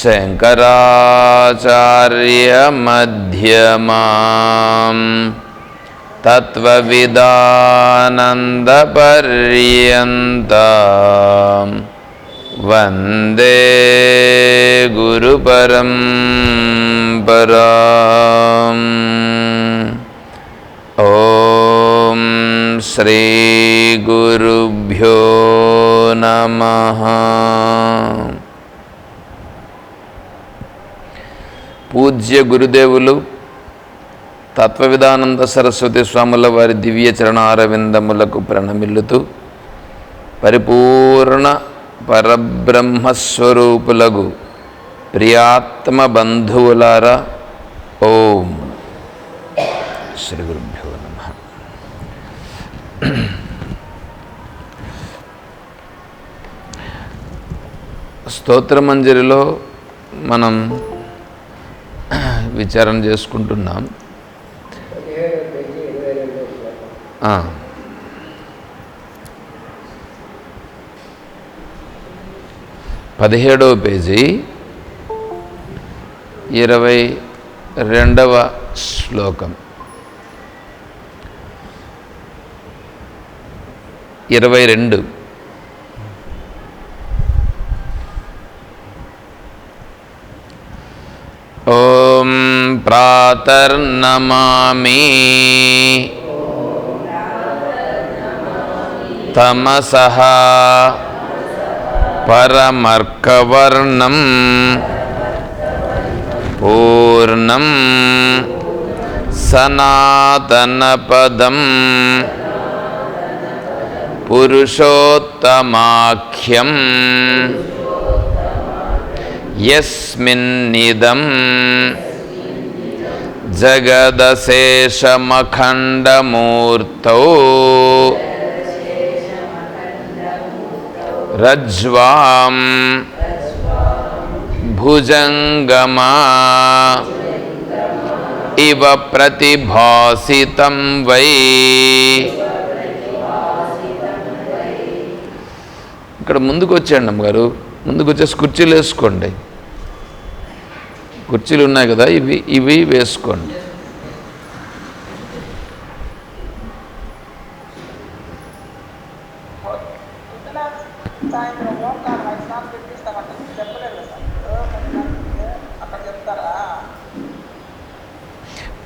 शङ्कराचार्यमध्यमाम् तत्त्वविदानन्दपर्यन्तां वन्दे गुरुपरं पराम् ॐ श्रीगुरुभ्यो नमः పూజ్య గురుదేవులు తత్వవిధానంద సరస్వతి స్వాముల వారి దివ్య చరణారవిందములకు ప్రణమిల్లుతూ పరిపూర్ణ పరబ్రహ్మస్వరూపులగు ప్రియాత్మ బంధువులారా ఓం శ్రీ గురుభ్యో నమ. స్తోత్రమంజరిలో మనం విచారణ చేసుకుంటున్నాం. పదిహేడవ పేజీ ఇరవై రెండవ శ్లోకం. ఇరవై రెండు. भ्रातर्नमामि तमसः परमर्कवर्णं पूर्णं सनातनपदं पुरुषोत्तमाख्यम् यस्मिन्निदम् జగదశేషమఖండమూర్తౌ. రజ్వాం భుజంగమా. ఇవ ప్రతిభాసితం వై. ఇక్కడ ముందుకు వచ్చేయండి అమ్మగారు ముందుకు వచ్చేసి కుర్చీలు వేసుకోండి కుర్చీలు ఉన్నాయి కదా ఇవి ఇవి వేసుకోండి.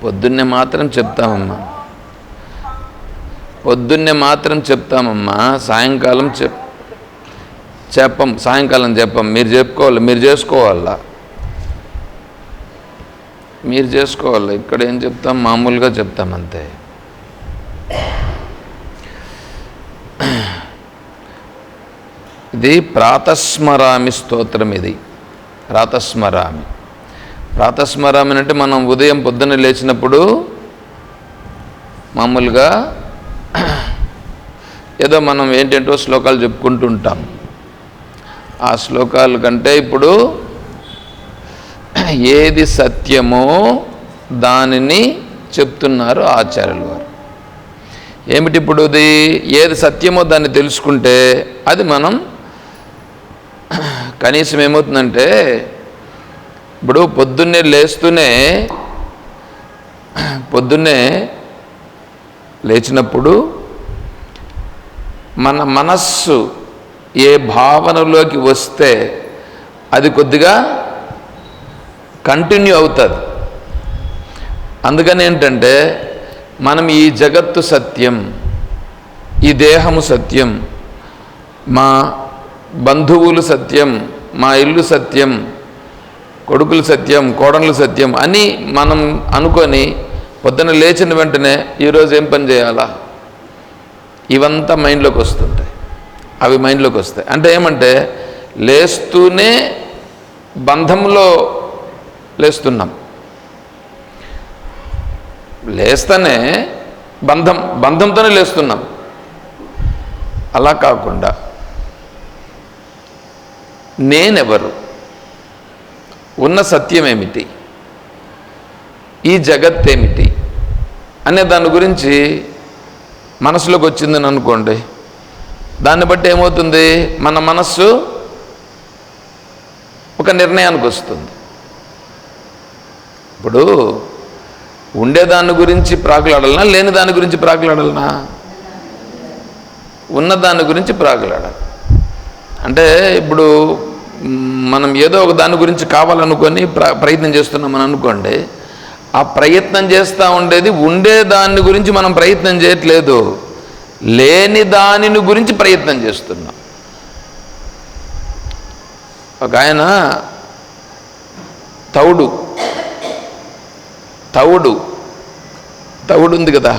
పొద్దున్నే మాత్రం చెప్తామమ్మా. పొద్దున్నే మాత్రం చెప్తామమ్మా. సాయంకాలం చెప్ చెప్పం సాయంకాలం చెప్పం. మీరు చెప్పుకోవాలి మీరు చేసుకోవాలా? మీరు చేసుకోవాలి. ఇక్కడ ఏం చెప్తాం? మామూలుగా చెప్తాం అంతే. ఇది ప్రాతస్మరామి స్తోత్రం ఇది. ప్రాతస్మరామి. ప్రాతస్మరామి అంటే మనం ఉదయం పొద్దున్న లేచినప్పుడు మామూలుగా ఏదో మనం ఏంటేంటో శ్లోకాలు చెప్పుకుంటూ ఉంటాం. ఆ శ్లోకాల కంటే ఇప్పుడు ఏది సత్యమో దానిని చెప్తున్నారు ఆచార్యులు వారు. ఏమిటి ఇప్పుడు ఇది ఏది సత్యమో దాన్ని తెలుసుకుంటే అది మనం కనీసం ఏమవుతుందంటే ఇప్పుడు పొద్దున్నే లేస్తూనే పొద్దున్నే లేచినప్పుడు మన మనస్సు ఏ భావనలోకి వస్తే అది కొద్దిగా కంటిన్యూ అవుతుంది. అందుకని ఏంటంటే మనం ఈ జగత్తు సత్యం ఈ దేహము సత్యం మా బంధువులు సత్యం మా ఇల్లు సత్యం కొడుకులు సత్యం కోడళ్ళు సత్యం అని మనం అనుకొని పొద్దున లేచిన వెంటనే ఈరోజు ఏం పని చేయాలా? ఇవంతా మైండ్లోకి వస్తుంటాయి. అవి మైండ్లోకి వస్తాయి. అంటే ఏమంటే లేస్తూనే బంధంలో లేస్తున్నాం. లేస్తేనే బంధం బంధంతోనే లేస్తున్నాం. అలా కాకుండా నేనెవరు? ఉన్న సత్యమేమిటి? ఈ జగత్ ఏమిటి అనే దాని గురించి మనసులోకి వచ్చిందని అనుకోండి. దాన్ని బట్టి ఏమవుతుంది? మన మనస్సు ఒక నిర్ణయానికి వస్తుంది. ఇప్పుడు ఉండే దాని గురించి ప్రాకులాడాలనా? లేని దాని గురించి ప్రాకులాడాలనా? ఉన్న దాని గురించి ప్రాకులాడాలి. అంటే ఇప్పుడు మనం ఏదో ఒక దాని గురించి కావాలనుకొని ప్ర ప్రయత్నం చేస్తున్నామని అనుకోండి ఆ ప్రయత్నం చేస్తూ ఉండేది ఉండే దాని గురించి మనం ప్రయత్నం చేయట్లేదు లేని దానిని గురించి ప్రయత్నం చేస్తున్నాం. ఒక ఆయన తౌడు తవుడు. తవుడు ఉంది కదా.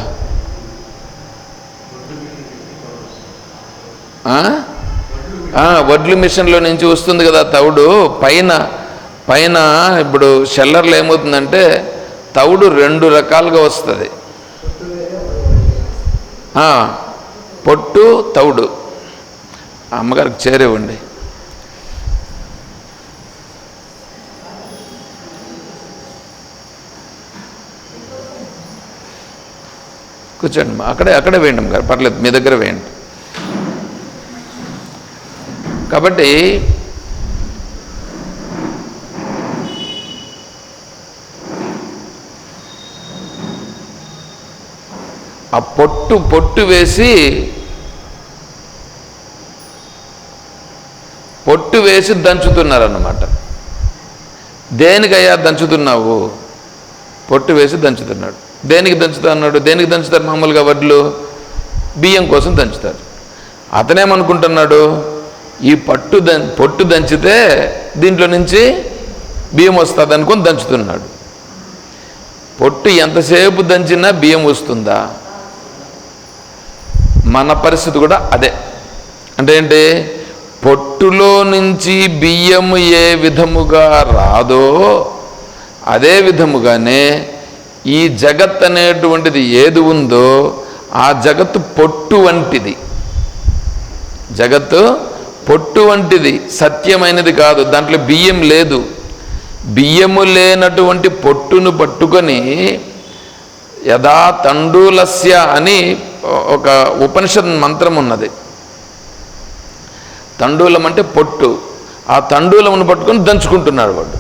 వడ్లు మిషన్లో నుంచి వస్తుంది కదా తవుడు. పైన పైన ఇప్పుడు షెల్లర్లు ఏమవుతుందంటే తవుడు రెండు రకాలుగా వస్తుంది. పొట్టు తవుడు. అమ్మగారికి చేరేవండి. కూర్చోండి అక్కడే అక్కడే వేయండి అమ్మగారు పర్లేదు మీ దగ్గర వేయండి. కాబట్టి ఆ పొట్టు పొట్టు వేసి పొట్టు వేసి దంచుతున్నారన్నమాట. దేనికయ్యా దంచుతున్నావు? పొట్టు వేసి దంచుతున్నాడు. దేనికి దంచుతా అన్నాడు? దేనికి దంచుతారు మామూలుగా వడ్లు? బియ్యం కోసం దంచుతారు. అతనేమనుకుంటున్నాడు? ఈ పట్టు దం పొట్టు దంచితే దీంట్లో నుంచి బియ్యం వస్తుంది అనుకుని దంచుతున్నాడు. పొట్టు ఎంతసేపు దంచినా బియ్యం వస్తుందా? మన పరిస్థితి కూడా అదే. అంటే ఏంటి? పొట్టులో నుంచి బియ్యము ఏ విధముగా రాదో అదే విధముగానే ఈ జగత్ అనేటువంటిది ఏది ఉందో ఆ జగత్తు పొట్టు వంటిది. జగత్తు పొట్టు వంటిది సత్యమైనది కాదు దాంట్లో బియ్యం లేదు. బియ్యము లేనటువంటి పొట్టును పట్టుకొని యథా తండూలస్య అని ఒక ఉపనిషత్ మంత్రం ఉన్నది. తండూలం అంటే పొట్టు. ఆ తండూలమును పట్టుకొని దంచుకుంటున్నాడు వాడు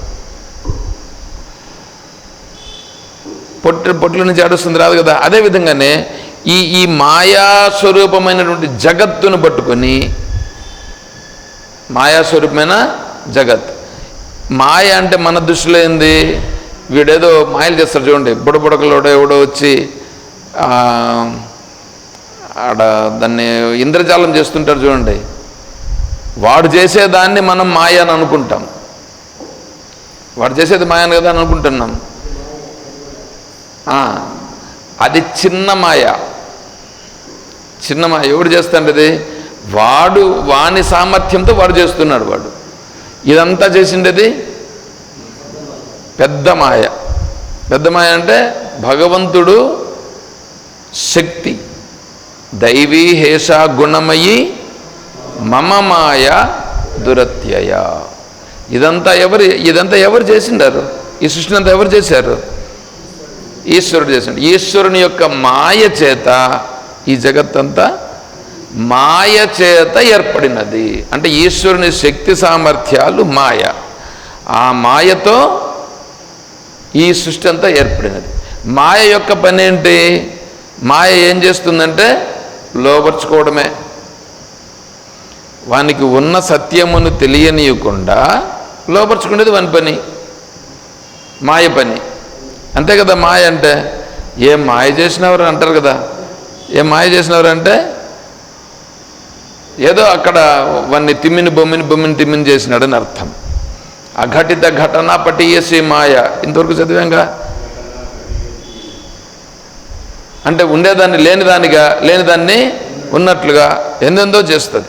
పొట్టు పొట్టుల నుంచి అడుస్తుంది రాదు కదా. అదే విధంగానే ఈ ఈ మాయా స్వరూపమైనటువంటి జగత్తును పట్టుకొని మాయా స్వరూపమైన జగత్. మాయ అంటే మన దృష్టిలో ఏంది? వీడేదో మాయలు చేస్తారు చూడండి. బుడబుడకలోడో ఎవడో వచ్చి ఆడ దాన్ని ఇంద్రజాలం చేస్తుంటారు చూడండి. వాడు చేసేదాన్ని మనం మాయ అని అనుకుంటాం. వాడు చేసేది మాయ అని కదా అని అనుకుంటున్నాం. అది చిన్న మాయ. చిన్న మాయ ఎవడు చేస్తాంటది వాడు వాని సామర్థ్యంతో వాడు చేస్తున్నాడు వాడు. ఇదంతా చేసిండేది పెద్ద మాయ. పెద్ద మాయ అంటే భగవంతుడు శక్తి. దైవీ హేష గుణమయి మమ మాయ దురత్యయ. ఇదంతా ఎవరు ఇదంతా ఎవరు చేసిండారు? ఈ సృష్టిని అంతా ఎవరు చేశారు? ఈశ్వరుడు చేసిండు ఈశ్వరుని యొక్క మాయ చేత ఈ జగత్తంతా మాయ చేత ఏర్పడినది. అంటే ఈశ్వరుని శక్తి సామర్థ్యాలు మాయ. ఆ మాయతో ఈ సృష్టి అంతా ఏర్పడినది. మాయ యొక్క పని ఏంటి? మాయ ఏం చేస్తుందంటే లోపరుచుకోవడమే. వానికి ఉన్న సత్యమును తెలియనీయకుండా లోపరుచుకునేది వాని పని? మాయ పని. అంతే కదా మాయ అంటే? ఏం మాయ చేసినవారు అంటారు కదా? ఏం మాయ చేసినవారు అంటే? ఏదో అక్కడ వాన్ని తిమ్మిని బొమ్మిని బొమ్మిని తిమ్మిని చేసినాడని అర్థం. అఘటిత ఘటన పటీయసి మాయ. ఇంతవరకు చదివాంగా? అంటే ఉండేదాన్ని లేనిదానిగా లేనిదాన్ని ఉన్నట్లుగా ఎందెందో చేస్తుంది.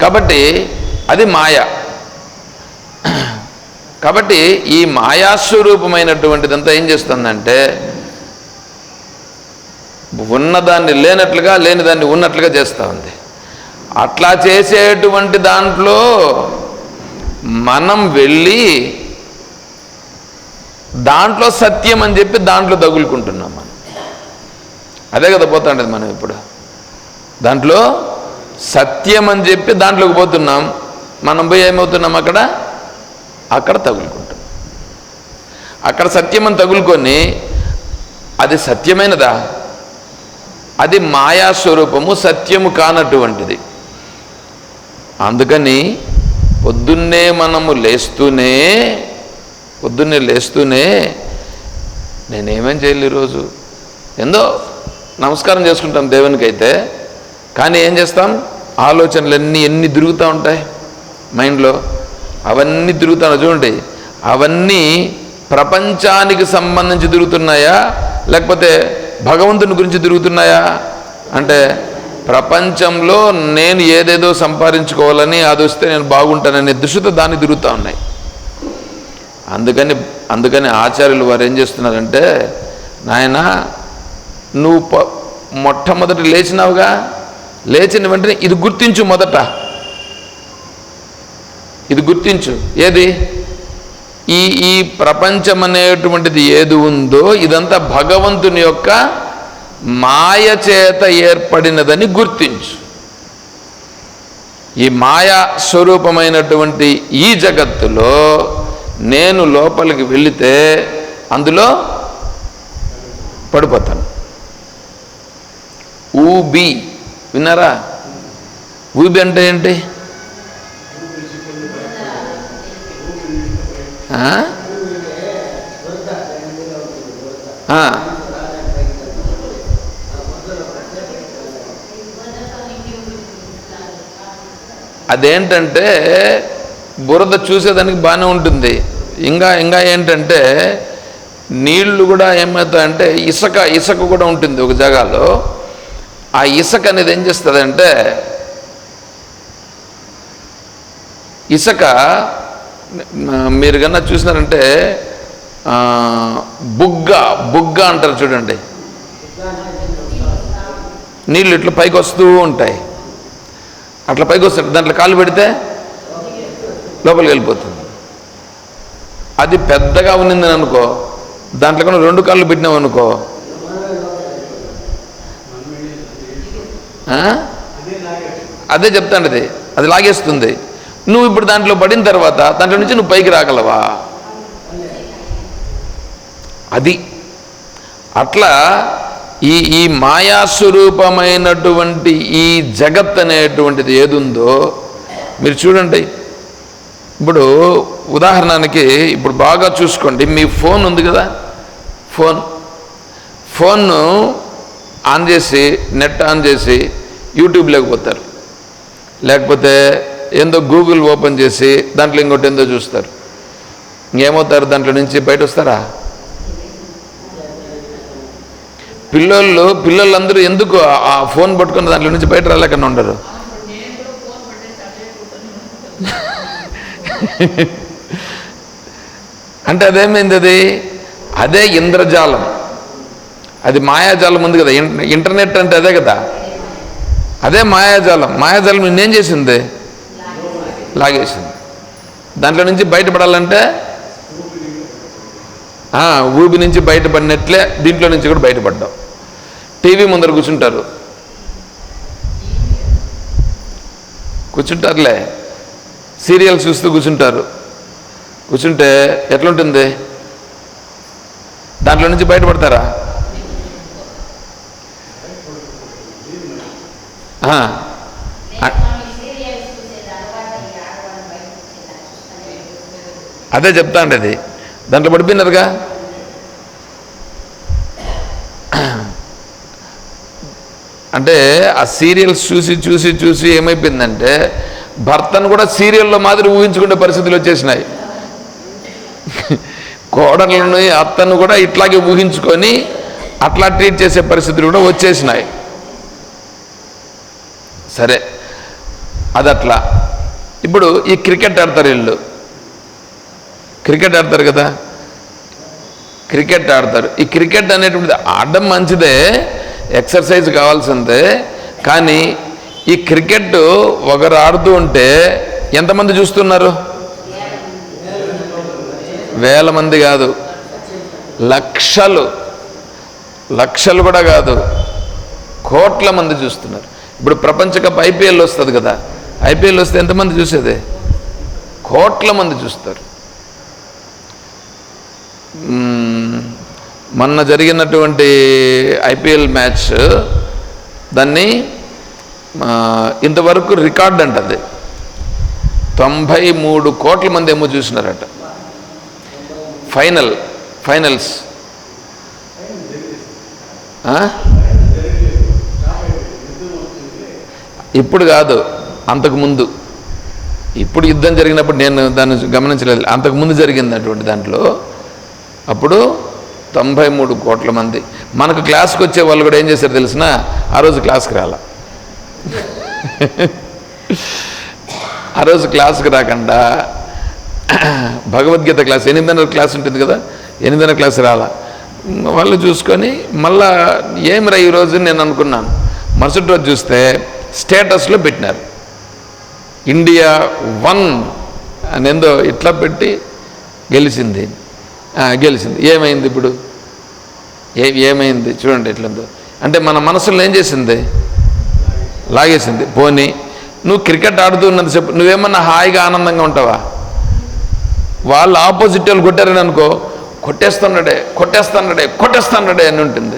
కాబట్టి అది మాయ. కాబట్టి ఈ మాయాస్వరూపమైనటువంటిదంతా ఏం చేస్తుందంటే ఉన్నదాన్ని లేనట్లుగా లేని దాన్ని ఉన్నట్లుగా చేస్తూ ఉంది. అట్లా చేసేటువంటి దాంట్లో మనం వెళ్ళి దాంట్లో సత్యం అని చెప్పి దాంట్లో తగులుకుంటున్నాం మనం. అదే కదా పోతుండేది మనం ఇప్పుడు. దాంట్లో సత్యం అని చెప్పి దాంట్లోకి పోతున్నాం. మనం పోయి ఏమవుతున్నాం అక్కడ? అక్కడ తగులుకుంటాం. అక్కడ సత్యం అని తగులుకొని అది సత్యమైనదా? అది మాయాస్వరూపము సత్యము కానటువంటిది. అందుకని పొద్దున్నే మనము లేస్తూనే పొద్దున్నే లేస్తూనే నేనేమేం చేయాలి ఈరోజు? ఏందో నమస్కారం చేసుకుంటాం దేవునికి అయితే కానీ ఏం చేస్తాం? ఆలోచనలు ఎన్ని ఎన్ని తిరుగుతూ ఉంటాయి మైండ్లో? అవన్నీ తిరుగుతున్నాయి చూడండి. అవన్నీ ప్రపంచానికి సంబంధించి తిరుగుతున్నాయా? లేకపోతే భగవంతుని గురించి తిరుగుతున్నాయా? అంటే ప్రపంచంలో నేను ఏదేదో సంపాదించుకోవాలని అది వస్తే నేను బాగుంటాననే దృష్టితో దాన్ని తిరుగుతూ ఉన్నాయి. అందుకని అందుకని ఆచార్యులు వారు ఏం చేస్తున్నారంటే నాయన నువ్వు మొట్టమొదటి లేచినావుగా లేచిన వెంటనే ఇది గుర్తించు మొదట. ఇది గుర్తించు. ఏది? ఈ ఈ ప్రపంచం అనేటువంటిది ఏది ఉందో ఇదంతా భగవంతుని యొక్క మాయ చేత ఏర్పడినదని గుర్తించు. ఈ మాయా స్వరూపమైనటువంటి ఈ జగత్తులో నేను లోపలికి వెళితే అందులో పడిపోతాను. ఊబి. విన్నారా? ఊబి అంటే ఏంటి? అదేంటంటే బురద చూసేదానికి బాగానే ఉంటుంది. ఇంకా ఇంకా ఏంటంటే నీళ్ళు కూడా ఏమవుతాయంటే ఇసుక ఇసుక కూడా ఉంటుంది ఒక జాగాలో. ఆ ఇసుక అనేది ఏం చేస్తుందంటే ఇసుక మీరు కన్నా చూసినారంటే బుగ్గ బుగ్గ అంటారు చూడండి. నీళ్ళు ఇట్లా పైకి వస్తూ ఉంటాయి. అట్లా పైకి వస్తాయి దాంట్లో కాలు పెడితే లోపలికి వెళ్ళిపోతుంది. అది పెద్దగా ఉన్నిందని అనుకో దాంట్లో కన్నా రెండు కాళ్ళు పెట్టినావు అనుకో అదే చెప్తాండి అది అది లాగేస్తుంది. నువ్వు ఇప్పుడు దాంట్లో పడిన తర్వాత దాంట్లో నుంచి నువ్వు పైకి రాగలవా? అది. అట్లా ఈ ఈ మాయాస్వరూపమైనటువంటి ఈ జగత్ అనేటువంటిది ఏదుందో మీరు చూడండి. ఇప్పుడు ఉదాహరణకి ఇప్పుడు బాగా చూసుకోండి. మీ ఫోన్ ఉంది కదా? ఫోన్. ఫోన్ను ఆన్ చేసి నెట్ ఆన్ చేసి యూట్యూబ్లోకి పోతారు. లేకపోతే ఏందో గూగుల్ ఓపెన్ చేసి దాంట్లో ఇంకోటి ఏందో చూస్తారు. ఇంకేమవుతారు దాంట్లో నుంచి బయట వస్తారా పిల్లోళ్ళు పిల్లలందరూ ఎందుకు ఆ- ఫోన్ పట్టుకుని దాంట్లో నుంచి బయట రాలేకుండా ఉండరు? అంటే అదేమైంది అది? అదే ఇంద్రజాలం. అది మాయాజాలం ఉంది కదా ఇంటర్నెట్ అంటే అదే కదా? అదే మాయాజాలం. మాయాజాలం నిన్నేం చేసింది? లాగేసింది. దాంట్లో నుంచి బయటపడాలంటే ఊబి నుంచి బయటపడినట్లే దీంట్లో నుంచి కూడా బయటపడ్డాం. టీవీ ముందర కూర్చుంటారు. కూర్చుంటారులే. సీరియల్స్ చూస్తూ కూర్చుంటారు. కూర్చుంటే ఎట్లుంటుంది? దాంట్లో నుంచి బయటపడతారా? ఆ, అదే చెప్తా అండి అది. దాంట్లో పడిపోయినారుగా? అంటే ఆ సీరియల్స్ చూసి చూసి చూసి ఏమైపోయిందంటే భర్తను కూడా సీరియల్లో మాదిరి ఊహించుకునే పరిస్థితులు వచ్చేసినాయి. కోడలను అత్తను కూడా ఇట్లాగే ఊహించుకొని అట్లా ట్రీట్ చేసే పరిస్థితులు కూడా వచ్చేసినాయి. సరే అదట్లా. ఇప్పుడు ఈ క్రికెట్ ఆడతారు వీళ్ళు. క్రికెట్ ఆడతారు కదా. క్రికెట్ ఆడతారు. ఈ క్రికెట్ అనేటువంటిది ఆడడం మంచిదే ఎక్సర్సైజ్ కావాల్సిందే కానీ ఈ క్రికెట్ ఒకరు ఆడుతూ ఉంటే ఎంతమంది చూస్తున్నారు? వేల మంది కాదు. లక్షలు. లక్షలు కూడా కాదు. కోట్ల మంది చూస్తున్నారు. ఇప్పుడు ప్రపంచ కప్ ఐపీఎల్ వస్తుంది కదా. ఐపీఎల్ వస్తే ఎంతమంది చూసేది? కోట్ల మంది చూస్తారు. మొన్న జరిగినటువంటి ఐపీఎల్ మ్యాచ్ దాన్ని ఇంతవరకు రికార్డ్ అంటది తొంభై మూడు కోట్ల మంది ఏమో చూసినారట. Final finals. ఇప్పుడు కాదు అంతకుముందు ఇప్పుడు యుద్ధం జరిగినప్పుడు నేను దాన్ని గమనించలేదు. అంతకుముందు జరిగింది అటువంటి దాంట్లో అప్పుడు తొంభై మూడు కోట్ల మంది. మనకు క్లాస్కి వచ్చే వాళ్ళు కూడా ఏం చేశారు తెలిసిన? ఆ రోజు క్లాస్కి రాల. ఆ రోజు క్లాస్కి రాకుండా భగవద్గీత క్లాస్ ఎనిమిదిన్నర క్లాస్ ఉంటుంది కదా? ఎనిమిదిన్నర క్లాస్ రాల. వాళ్ళు చూసుకొని మళ్ళా ఏమిరా ఈరోజు నేను అనుకున్నాను. మరుసటి రోజు చూస్తే స్టేటస్లో పెట్టినారు. ఇండియా వన్ అని ఇట్లా పెట్టి గెలిచింది. గెలిచింది. ఏమైంది ఇప్పుడు? ఏ ఏమైంది? చూడండి ఎట్లుందో అంటే మన మనసులో ఏం చేసింది? లాగేసింది. పోనీ నువ్వు క్రికెట్ ఆడుతూ ఉన్నది చెప్పు నువ్వేమన్నా హాయిగా ఆనందంగా ఉంటావా? వాళ్ళు ఆపోజిట్ వాళ్ళు కొట్టారని అనుకో కొట్టేస్తున్నాడే కొట్టేస్తున్నాడే కొట్టేస్తున్నాడే అని ఉంటుంది.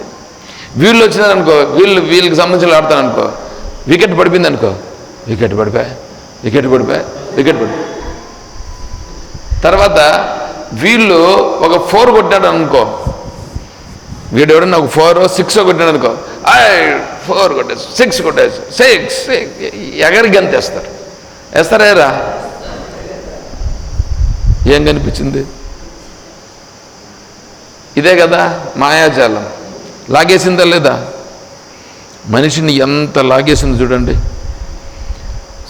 వీళ్ళు వచ్చినారనుకో వీళ్ళు వీళ్ళకి సంబంధించి ఆడతాను అనుకో వికెట్ పడిపోయింది అనుకో వికెట్ పడిపోయా? వికెట్ పడిపోయా? వికెట్ పడిపోయా? తర్వాత వీళ్ళు ఒక ఫోర్ కొట్టాడు అనుకో. వీడు ఎవడన్నా ఒక ఫోర్ సిక్స్ కొట్టాడు అనుకో. ఫోర్ కొట్టేసి సిక్స్ కొట్టేసి సిక్స్ ఎగరికి ఎంత వేస్తారు? వేస్తారా ఏం కనిపించింది? ఇదే కదా మాయాజాలం. లాగేసిందా లేదా? మనిషిని ఎంత లాగేసింది చూడండి.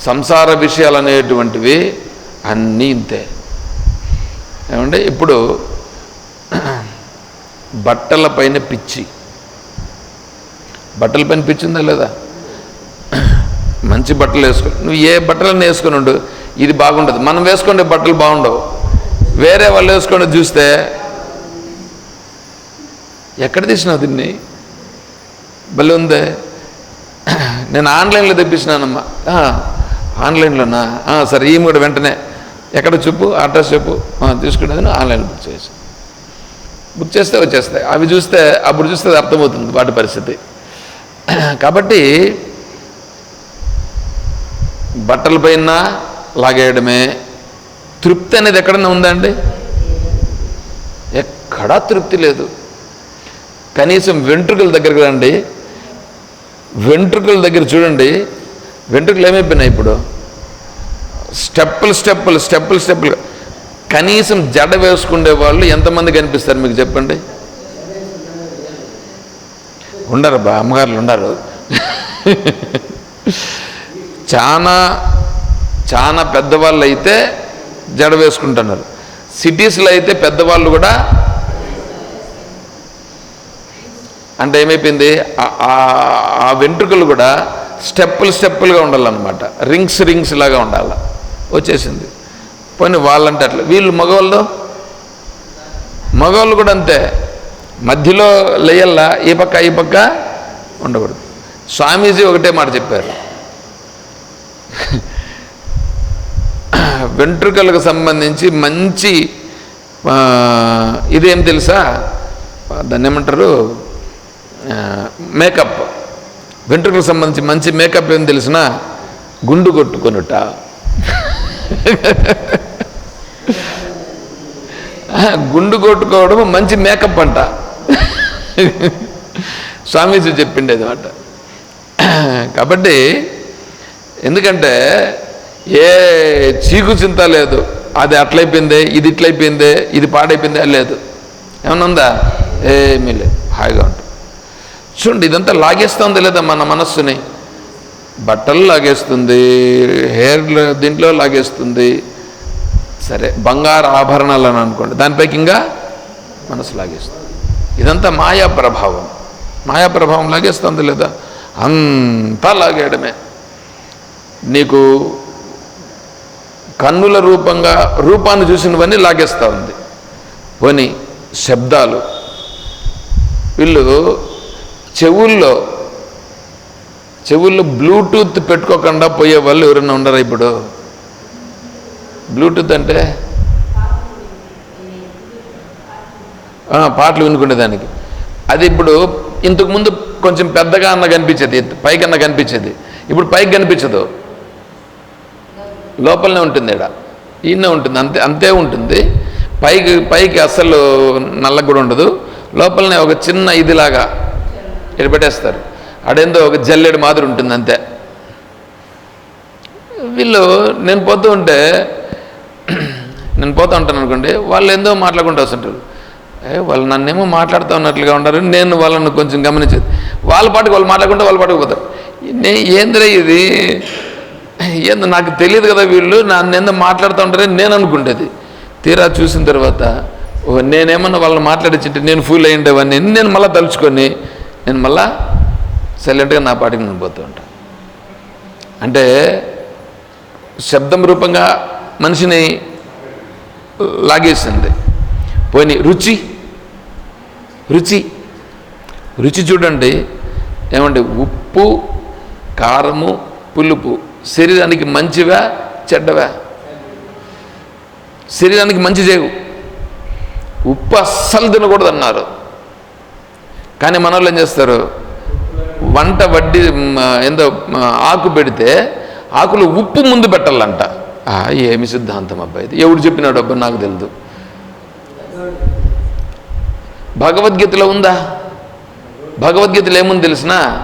సంసార విషయాలు అనేటువంటివి అన్నీ ఇంతే. ఏమంటే ఇప్పుడు బట్టల పైన పిచ్చి. బట్టల పైన పిచ్చి ఉందా లేదా? మంచి బట్టలు వేసుకో నువ్వు ఏ బట్టలను వేసుకొని ఉండు ఇది బాగుండదు. మనం వేసుకునే బట్టలు బాగుండవు. వేరే వాళ్ళు వేసుకొని చూస్తే ఎక్కడ తీసినావు దీన్ని? భలే ఉందే. నేను ఆన్లైన్లో తెప్పించినానమ్మా. ఆన్లైన్లోనా? సరే ఈమె కూడా వెంటనే ఎక్కడ చెప్పు అడ్రస్ చెప్పు తీసుకునేది ఆన్లైన్లో బుక్ చేసి బుక్ చేస్తే వచ్చేస్తాయి. అవి చూస్తే అప్పుడు చూస్తే అర్థమవుతుంది వాటి పరిస్థితి. కాబట్టి బట్టలపైన లాగేయడమే. తృప్తి అనేది ఎక్కడన్నా ఉందండి ఎక్కడా తృప్తి లేదు. కనీసం వెంట్రుకల దగ్గరికి రండి. వెంట్రుకల దగ్గర చూడండి. వెంట్రుకలు ఏమైపోయినాయి ఇప్పుడు? స్టెప్పులు స్టెప్పులు స్టెప్పులు స్టెప్పులు. కనీసం జడ వేసుకునే వాళ్ళు ఎంతమంది కనిపిస్తారు మీకు చెప్పండి? ఉండరు బా అమ్మగారులు ఉండరు. చాలా చాలా పెద్దవాళ్ళు అయితే జడ వేసుకుంటున్నారు. సిటీస్లో అయితే పెద్దవాళ్ళు కూడా అంటే ఏమైపోయింది? ఆ- ఆ- ఆ వెంట్రుకలు కూడా స్టెప్పులు స్టెప్పులుగా ఉండాలన్నమాట. రింగ్స్ రింగ్స్ లాగా ఉండాలి. వచ్చేసింది. పోనీ వాళ్ళంటే అట్లా వీళ్ళు మగవాళ్ళు? మగవాళ్ళు కూడా అంతే. మధ్యలో లేయల్లా ఈ పక్క ఈ పక్క ఉండకూడదు. స్వామీజీ ఒకటే మాట చెప్పారు. వెంట్రుకలకు సంబంధించి మంచి ఇదేం తెలుసా? దాన్ని ఏమంటారు? మేకప్. వెంట్రుకలకు సంబంధించి మంచి మేకప్ ఏం తెలిసినా గుండు కొట్టుకొనుట. గుండు కొట్టుకోవడం మంచి మేకప్ అంట. స్వామీజీ చెప్పిండేది అనమాట కాబట్టి ఎందుకంటే ఏ చీకు చింత లేదు. అది అట్లయిపోయిందే ఇది ఇట్లయిపోయిందే ఇది పాడైపోయిందే లేదు. ఏమన్నా ఉందా? ఏమీ లేదు. హాయిగా ఉంటుంది చూడండి ఇదంతా లాగేస్తుంది లేదా మన మనస్సుని. బట్టలు లాగేస్తుంది హెయిర్ దీంట్లో లాగేస్తుంది. సరే బంగారు ఆభరణాలు అని అనుకోండి దానిపైకి ఇంకా మనసు లాగేస్తుంది. ఇదంతా మాయా ప్రభావం. మాయా ప్రభావం లాగేస్తుంది లేదా? అంతా లాగేయడమే. నీకు కన్నుల రూపంగా రూపాన్ని చూసినవన్నీ లాగేస్తూ ఉంది. పోని శబ్దాలు. వీళ్ళు చెవుల్లో చెవుల్లో బ్లూటూత్ పెట్టుకోకుండా పోయే వాళ్ళు ఎవరైనా ఉండరా ఇప్పుడు? బ్లూటూత్ అంటే? పాటలు పాటలు వినుకునేదానికి. అది ఇప్పుడు ఇంతకుముందు కొంచెం పెద్దగా అన్న కనిపించేది పైకి అన్న కనిపించేది. ఇప్పుడు పైకి కనిపించదు. లోపలనే ఉంటుంది ఇక్కడ ఈయనే ఉంటుంది అంతే అంతే ఉంటుంది. పైకి పైకి అస్సలు నల్లగా కూడా ఉండదు. లోపలనే ఒక చిన్న ఇదిలాగా ఇక్కడ పెట్టేస్తారు అడేందో ఒక జల్లెడు మాదిరి ఉంటుంది అంతే వీళ్ళు నేను పోతూ ఉంటే నేను పోతూ ఉంటాను అనుకోండి వాళ్ళు ఏందో మాట్లాడుకుంటూ వస్తుంటారు. ఏ వాళ్ళు నన్నేమో మాట్లాడుతూ ఉన్నట్లుగా ఉంటారు నేను వాళ్ళని కొంచెం గమనించేది వాళ్ళ పాటికి వాళ్ళు మాట్లాడుకుంటే వాళ్ళ పాటకు పోతారు. నే ఏందిరా ఇది? ఏందో నాకు తెలియదు కదా వీళ్ళు నన్ను ఏందో మాట్లాడుతూ ఉంటారని నేను అనుకుంటేది తీరా చూసిన తర్వాత నేనేమన్నా వాళ్ళని మాట్లాడించింటే నేను ఫూల్ అయ్యిండేవాడిని నేను మళ్ళీ తలుచుకొని నేను మళ్ళా సైలెంట్గా నా పాటికి నేను పోతూ ఉంటాను అంటే శబ్దం రూపంగా మనిషిని లాగేసింది. పోయి రుచి రుచి రుచి చూడండి. ఏమంటే ఉప్పు కారము పులుపు శరీరానికి మంచివా చెడ్డవా? శరీరానికి మంచి చేయవు. ఉప్పు అస్సలు తినకూడదు అన్నారు కానీ మన వాళ్ళు ఏం చేస్తారు? వంట వడ్డీ ఏందో ఆకు పెడితే ఆకులో ఉప్పు ముందు పెట్టాలంట. ఏమి సిద్ధాంతం అబ్బాయి ఎవడు చెప్పినాడు అబ్బా? నాకు తెలియదు భగవద్గీతలో ఉందా? భగవద్గీతలో ఏముంది తెలిసిన?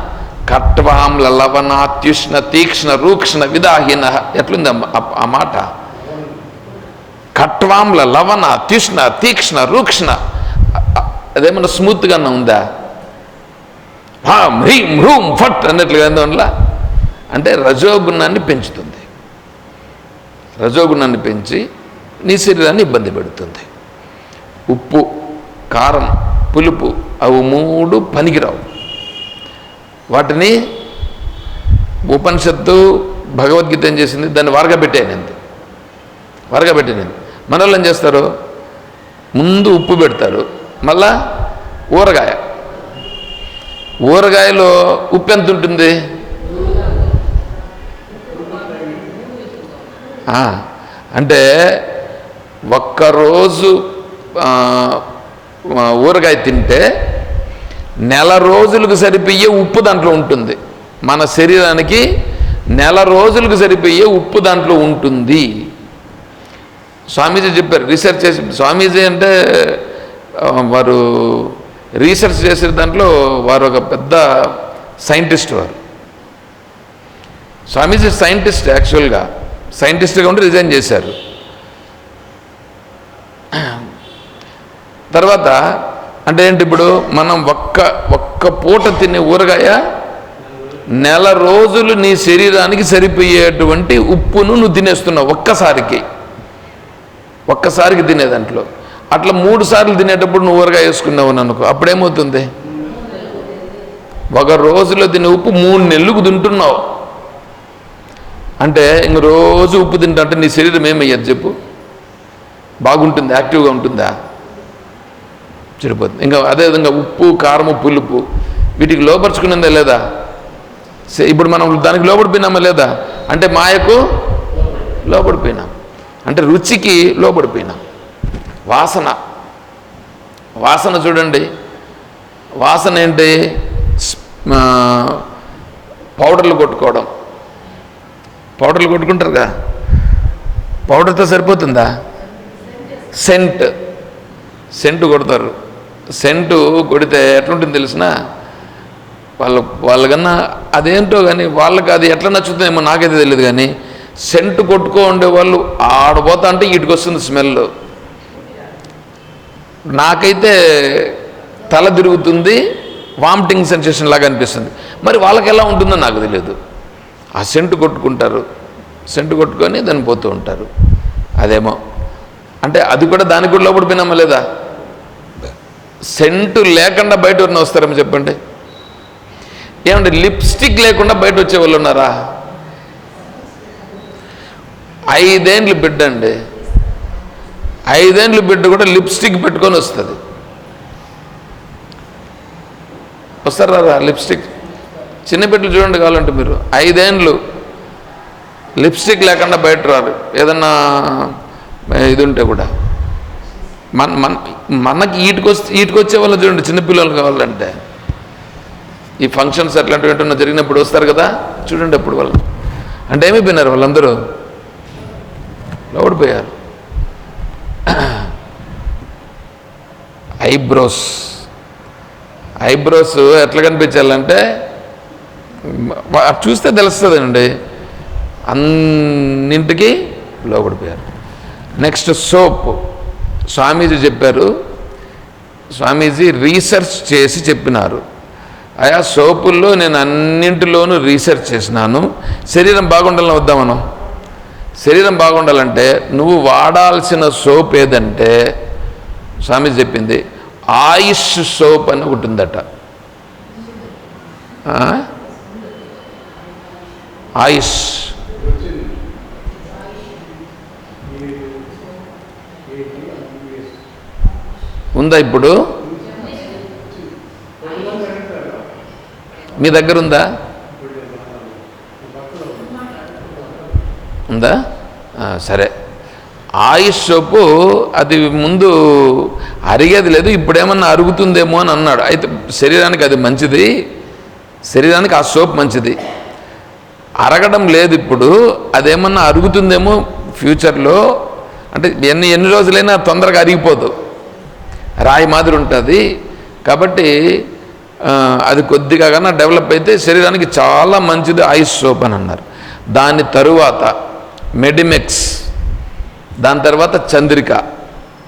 కట్వాంల లవణాత్యుష్ణ తీక్ష్ణ రూక్ష్ణ విదాహీన. ఎట్లుంది ఆ- మాట? కట్వాంల లవణ త్యుష్ణ తీక్ష్ణ రూక్ష్ణ అదేమన్నా స్మూత్గా ఉందా? హాం హ్రీం హ్రూం ఫట్ అన్నట్లుగా అందువల్ల అంటే రజోగుణాన్ని పెంచుతుంది. రజోగుణాన్ని పెంచి నీ శరీరాన్ని ఇబ్బంది పెడుతుంది. ఉప్పు కారం పులుపు అవి మూడు పనికిరావు. వాటిని ఉపనిషత్తు భగవద్గీత ఏం చేసింది? దాన్ని వరగబెట్టేనంది వరగబెట్టినది మన వాళ్ళు ఏం చేస్తారు? ముందు ఉప్పు పెడతారు. మళ్ళా ఊరగాయ. ఊరగాయలో ఉప్పు ఎంత ఉంటుంది? అంటే ఒక్కరోజు ఊరగాయ తింటే నెల రోజులకు సరిపోయే ఉప్పు దాంట్లో ఉంటుంది. మన శరీరానికి నెల రోజులకు సరిపోయే ఉప్పు దాంట్లో ఉంటుంది. స్వామీజీ చెప్పారు రీసెర్చ్ చేసి స్వామీజీ అంటే వారు రీసెర్చ్ చేసే దాంట్లో వారు ఒక పెద్ద సైంటిస్ట్ వారు. స్వామీజీ సైంటిస్ట్ యాక్చువల్గా సైంటిస్ట్గా ఉండి రిజైన్ చేశారు. తర్వాత అంటే ఏంటి ఇప్పుడు మనం ఒక్క ఒక్క పూట తినే ఊరగాయ నెల రోజులు నీ శరీరానికి సరిపోయేటువంటి ఉప్పును నువ్వు తినేస్తున్నావు ఒక్కసారికి. ఒక్కసారికి తినే దాంట్లో. అట్లా మూడు సార్లు తినేటప్పుడు నువ్వు ఊరగా వేసుకున్నావు అని అనుకో. అప్పుడేమవుతుంది? ఒక రోజులో తినే ఉప్పు మూడు నెలలకు తింటున్నావు. అంటే ఇంక రోజు ఉప్పు తింటా అంటే నీ శరీరం ఏమయ్యదు చెప్పు. బాగుంటుంది? యాక్టివ్గా ఉంటుందా? చెడిపోతుంది ఇంకా అదేవిధంగా ఉప్పు కారము పులుపు వీటికి లోపరుచుకున్నదే లేదా? ఇప్పుడు మనం దానికి లోపడిపోయినామా లేదా? అంటే మాయకు లోపడిపోయినాం అంటే రుచికి లోపడిపోయినాం వాసన. వాసన చూడండి. వాసన ఏంటి? స్- పౌడర్లు కొట్టుకోవడం. పౌడర్లు కొట్టుకుంటారుగా? పౌడర్తో సరిపోతుందా? సెంట్. సెంటు కొడతారు. సెంటు కొడితే ఎట్లుంటుంది తెలిసిన? వాళ్ళ వాళ్ళకన్నా అదేంటో కానీ వాళ్ళకి అది ఎట్లా నచ్చుతుందేమో నాకైతే తెలియదు కానీ సెంటు కొట్టుకో ఉండే వాళ్ళు ఆడపోతా అంటే ఇటుకొస్తుంది స్మెల్. నాకైతే తల తిరుగుతుంది వామిటింగ్ సెన్సేషన్ లాగా అనిపిస్తుంది. మరి వాళ్ళకి ఎలా ఉంటుందో నాకు తెలియదు. ఆ సెంటు కొట్టుకుంటారు. సెంటు కొట్టుకొని దాన్ని పోతూ ఉంటారు. అదేమో. అంటే అది కూడా దానికి కూడా లోపడిపోయినామా లేదా? సెంటు లేకుండా బయట ఉన్న వస్తారేమో చెప్పండి. ఏమంటే లిప్స్టిక్ లేకుండా బయట వచ్చే వాళ్ళు ఉన్నారా? ఐదేండ్లు బిడ్డండి. ఐదేండ్లు బిడ్డ కూడా లిప్స్టిక్ పెట్టుకొని వస్తుంది. వస్తారా లిప్స్టిక్. చిన్న బిడ్డలు చూడండి కావాలంటే మీరు. ఐదేండ్లు లిప్స్టిక్ లేకుండా బయట రారు. ఏదన్నా ఇది ఉంటే కూడా. మన మన మనకి ఈటుకొచ్చి ఈటుకొచ్చే వాళ్ళు చూడండి చిన్నపిల్లలు కావాలంటే. ఈ ఫంక్షన్స్ అట్లాంటివి ఏంటన్నా జరిగినప్పుడు వస్తారు కదా? చూడండి అప్పుడు వాళ్ళు. అంటే ఏమైపోయినారు వాళ్ళందరూ? లోడిపోయారు ఐబ్రోస్. ఐబ్రోస్ ఎట్లా కనిపించాలంటే వా- చూస్తే తెలుస్తుందండి అన్నింటికి లోపడిపోయారు నెక్స్ట్ సోప్. స్వామీజీ చెప్పారు. స్వామీజీ రీసెర్చ్ చేసి చెప్పినారు. ఆయా సోపుల్లో నేను అన్నింటిలోనూ రీసెర్చ్ చేసినాను. శరీరం బాగుండాలని వద్దాం మనం శరీరం బాగుండాలంటే నువ్వు వాడాల్సిన సోప్ ఏదంటే స్వామి చెప్పింది ఆయుష్ సోప్ అని ఒకటి ఉందట. ఆయుష్. ఉందా ఇప్పుడు? మీ దగ్గర ఉందా? ఉందా? సరే. ఆయుష్ సోపు అది ముందు అరిగేది లేదు ఇప్పుడేమన్నా అరుగుతుందేమో అని అన్నాడు. అయితే శరీరానికి అది మంచిది శరీరానికి ఆ సోప్ మంచిది. అరగడం లేదు ఇప్పుడు అదేమన్నా అరుగుతుందేమో ఫ్యూచర్లో అంటే ఎన్ని ఎన్ని రోజులైనా తొందరగా అరిగిపోదు. రాయి మాదిరి ఉంటుంది. కాబట్టి అది కొద్దిగా కన్నా డెవలప్ అయితే శరీరానికి చాలా మంచిది ఐస్ సోప్ అని అన్నారు. దాని తరువాత మెడిమెక్స్. దాని తర్వాత చంద్రిక.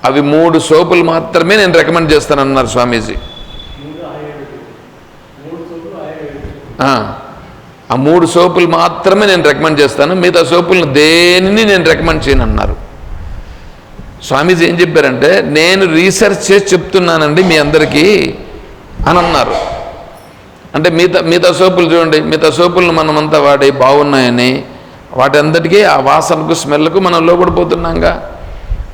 అవి మూడు సోపులు మాత్రమే నేను రికమెండ్ చేస్తానన్నారు స్వామీజీ. ఆ, మూడు సోపులు మాత్రమే నేను రికమెండ్ చేస్తాను. మిగతా సోపులను దేనిని నేను రికమెండ్ చేయను అన్నారు స్వామీజీ ఏం చెప్పారంటే నేను రీసెర్చ్ చేసి చెప్తున్నానండి మీ అందరికీ అని అన్నారు. అంటే మిగతా మిగతా సోపులు చూడండి. మిగతా సోపులను మనమంతా వాడి బాగున్నాయని వాటంతటికీ ఆ వాసనకు స్మెల్కు మనం లోపడిపోతున్నాంగా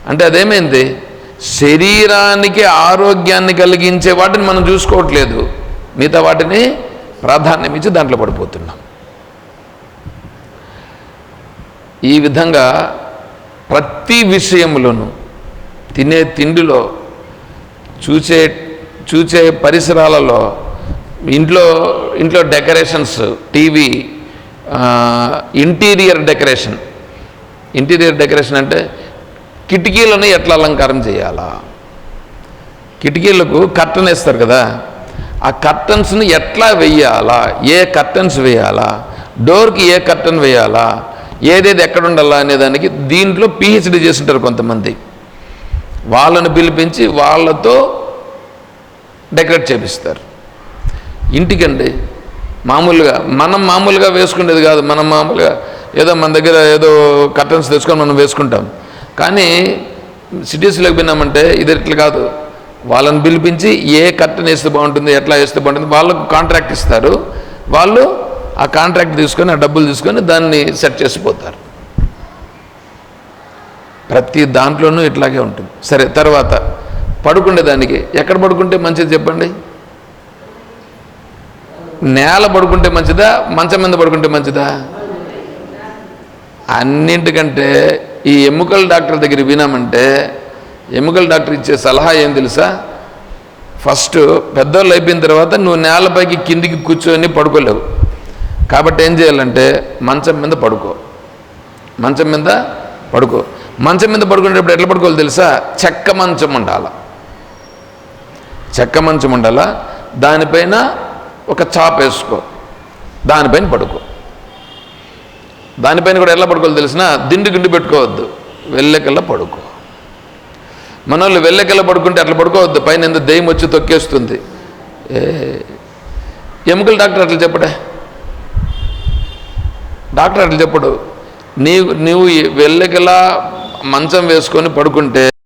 అంటే అదేమైంది? శరీరానికి ఆరోగ్యాన్ని కలిగించే వాటిని మనం చూసుకోవట్లేదు. మిగతా వాటిని ప్రాధాన్యం ఇచ్చి దాంట్లో పడిపోతున్నాం. ఈ విధంగా ప్రతి విషయంలోనూ తినే తిండిలో చూసే చూసే పరిసరాలలో ఇంట్లో ఇంట్లో decorations TV interior decoration. Interior decoration అంటే కిటికీలను ఎట్లా అలంకారం చేయాలా? కిటికీలకు కర్టన్ వేస్తారు కదా ఆ కర్టన్స్ని ఎట్లా వేయాలా? ఏ కర్టన్స్ వేయాలా? డోర్కి ఏ కర్టన్ వేయాలా? ఏదేది ఎక్కడ ఉండాలా అనేదానికి దీంట్లో పిహెచ్డి చేస్తుంటారు కొంతమంది. వాళ్ళను పిలిపించి వాళ్ళతో డెకరేట్ చేపిస్తారు. ఇంటికండి మామూలుగా మనం మామూలుగా వేసుకునేది కాదు మనం మామూలుగా ఏదో మన దగ్గర ఏదో కర్టన్స్ తెచ్చుకొని మనం వేసుకుంటాం. కానీ సిటీస్లోకి పోయినామంటే ఇది ఇట్లా కాదు. వాళ్ళని పిలిపించి ఏ కర్టన్ వేస్తే బాగుంటుంది ఎట్లా వేస్తే బాగుంటుంది వాళ్ళకు కాంట్రాక్ట్ ఇస్తారు. వాళ్ళు ఆ కాంట్రాక్ట్ తీసుకొని ఆ డబ్బులు తీసుకొని దాన్ని సెట్ చేసిపోతారు ప్రతి దాంట్లోనూ ఇట్లాగే ఉంటుంది. సరే తర్వాత పడుకునే దానికి ఎక్కడ పడుకుంటే మంచిది చెప్పండి? నేల పడుకుంటే మంచిదా మంచం మీద పడుకుంటే మంచిదా? అన్నింటికంటే ఈ ఎముకల డాక్టర్ దగ్గర వినామంటే ఎముకల డాక్టర్ ఇచ్చే సలహా ఏం తెలుసా? ఫస్ట్ పెద్దోళ్ళు అయిపోయిన తర్వాత నువ్వు నేలపైకి కిందికి కూర్చొని పడుకోలేవు. కాబట్టి ఏం చేయాలంటే మంచం మీద పడుకో. మంచం మీద పడుకో. మంచం మీద పడుకునేటప్పుడు ఎట్లా పడుకోవాలి తెలుసా? చెక్క మంచం ఉండాల. చెక్క మంచం ఉండాల? దానిపైన ఒక చాప్ వేసుకో. దానిపైన పడుకో. దానిపైన కూడా ఎలా పడుకోవాలి తెలిసిన దిండు గిండు పెట్టుకోవద్దు. వెళ్ళకల్లా పడుకో. మన వాళ్ళు వెళ్ళకల్లా పడుకుంటే అట్లా పడుకోవద్దు. పైన ఎంత దెయ్యం వచ్చి తొక్కేస్తుంది. ఎముకలు ఎముకల డాక్టర్ అట్లా చెప్పడే? డాక్టర్ అట్లా చెప్పడు. నీవు నువ్వు వెళ్ళకలా మంచం వేసుకొని పడుకుంటే